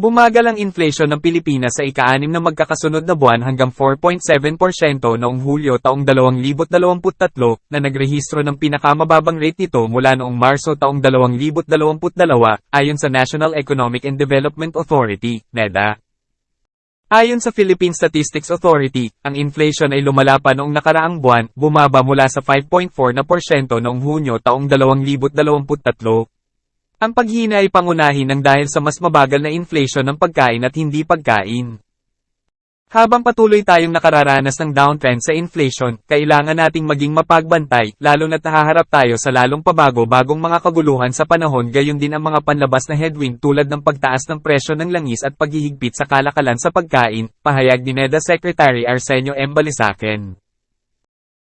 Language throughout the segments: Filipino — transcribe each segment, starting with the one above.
Bumagal ang inflation ng Pilipinas sa ika-anim na magkakasunod na buwan hanggang 4.7% noong Hulyo taong 2023 na nagrehistro ng pinakamababang rate nito mula noong Marso taong 2022 ayon sa National Economic and Development Authority, NEDA. Ayon sa Philippine Statistics Authority, ang inflation ay lumala noong nakaraang buwan, bumaba mula sa 5.4 na porsyento noong Hunyo taong 2023. Ang paghina ay pangunahin ng dahil sa mas mabagal na inflation ng pagkain at hindi pagkain. Habang patuloy tayong nakararanas ng downtrend sa inflation, kailangan nating maging mapagbantay, lalo na't nahaharap tayo sa lalong pabago-bagong mga kaguluhan sa panahon gayon din ang mga panlabas na headwind tulad ng pagtaas ng presyo ng langis at paghihigpit sa kalakalan sa pagkain, pahayag ni NEDA Secretary Arsenio M. Balisaken.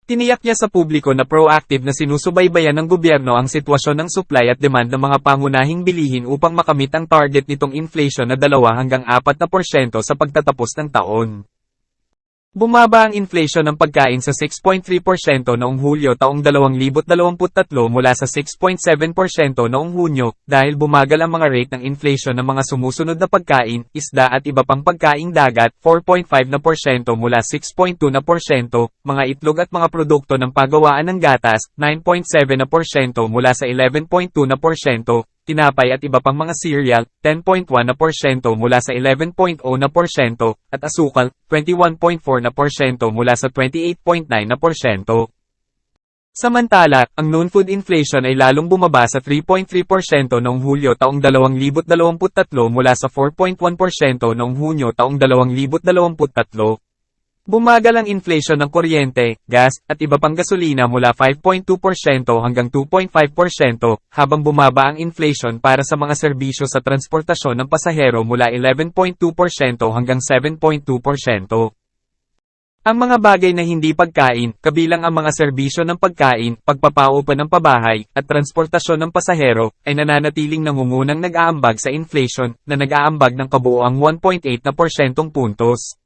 Tiniyak niya sa publiko na proactive na sinusubaybayan ng gobyerno ang sitwasyon ng supply at demand ng mga pangunahing bilihin upang makamit ang target nitong inflation na 2 hanggang 4 na porsyento sa pagtatapos ng taon. Bumaba ang inflation ng pagkain sa 6.3% noong Hulyo taong 2023 mula sa 6.7% noong Hunyo, dahil bumagal ang mga rate ng inflation ng mga sumusunod na pagkain, isda at iba pang pagkaing dagat, 4.5 na porsyento mula 6.2 na porsyento, mga itlog at mga produkto ng pagawaan ng gatas, 9.7 na porsyento mula sa 11.2 na porsyento, tinapay at iba pang mga cereal, 10.1 na porsyento mula sa 11.0 na porsyento, at asukal, 21.4 na porsyento mula sa 28.9 na porsyento. Samantala, ang non-food inflation ay lalong bumaba sa 3.3% noong Hulyo taong 2023 mula sa 4.1% noong Hunyo taong 2023. Bumagal ang inflation ng kuryente, gas, at iba pang gasolina mula 5.2% hanggang 2.5% habang bumaba ang inflation para sa mga serbisyo sa transportasyon ng pasahero mula 11.2% hanggang 7.2%. Ang mga bagay na hindi pagkain, kabilang ang mga serbisyo ng pagkain, pagpapaupa ng pabahay, at transportasyon ng pasahero, ay nananatiling nangungunang nag-aambag sa inflation, na nag-aambag ng kabuoang 1.8 na porsyentong puntos.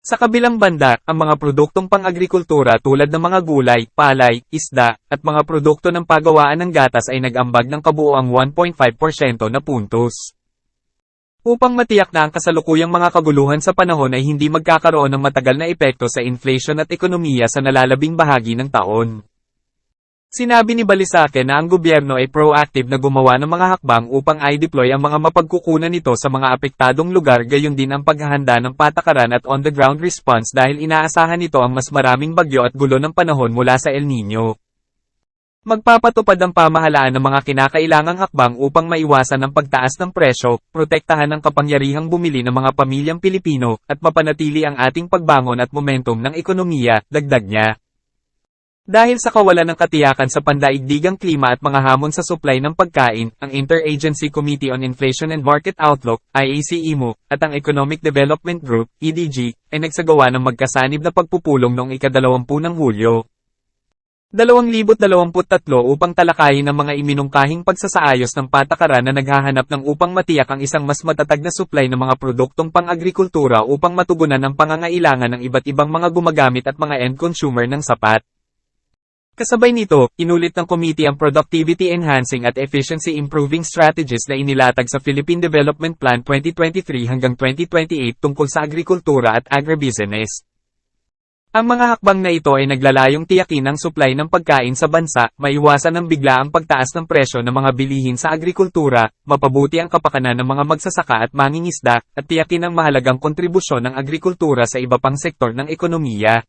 Sa kabilang banda, ang mga produktong pang-agrikultura tulad ng mga gulay, palay, isda, at mga produkto ng pagawaan ng gatas ay nag-ambag ng kabuoang 1.5% na puntos. Upang matiyak na ang kasalukuyang mga kaguluhan sa panahon ay hindi magkakaroon ng matagal na epekto sa inflation at ekonomiya sa nalalabing bahagi ng taon. Sinabi ni Balisaque na ang gobyerno ay proactive na gumawa ng mga hakbang upang i-deploy ang mga mapagkukunan nito sa mga apektadong lugar gayon din ang paghahanda ng patakaran at on-the-ground response dahil inaasahan nito ang mas maraming bagyo at gulo ng panahon mula sa El Nino. Magpapatupad ang pamahalaan ng mga kinakailangang hakbang upang maiwasan ang pagtaas ng presyo, protektahan ang kapangyarihang bumili ng mga pamilyang Pilipino, at mapanatili ang ating pagbangon at momentum ng ekonomiya, dagdag niya. Dahil sa kawalan ng katiyakan sa pandaigdigang klima at mga hamon sa supply ng pagkain, ang Interagency Committee on Inflation and Market Outlook, IAC-IMO, at ang Economic Development Group, EDG, ay nagsagawa ng magkasanib na pagpupulong noong ikadalawampu ng Hulyo. 2023 upang talakayin ang mga iminungkahing pagsasaayos ng patakaran na naghahanap ng upang matiyak ang isang mas matatag na supply ng mga produktong pang-agrikultura upang matugunan ang pangangailangan ng iba't ibang mga gumagamit at mga end consumer ng sapat. Kasabay nito, inulit ng committee ang Productivity Enhancing at Efficiency Improving Strategies na inilatag sa Philippine Development Plan 2023 hanggang 2028 tungkol sa agrikultura at agribusiness. Ang mga hakbang na ito ay naglalayong tiyakin ang supply ng pagkain sa bansa, maiwasan ang biglaang pagtaas ng presyo ng mga bilihin sa agrikultura, mapabuti ang kapakanan ng mga magsasaka at mangingisda, at tiyakin ang mahalagang kontribusyon ng agrikultura sa iba pang sektor ng ekonomiya.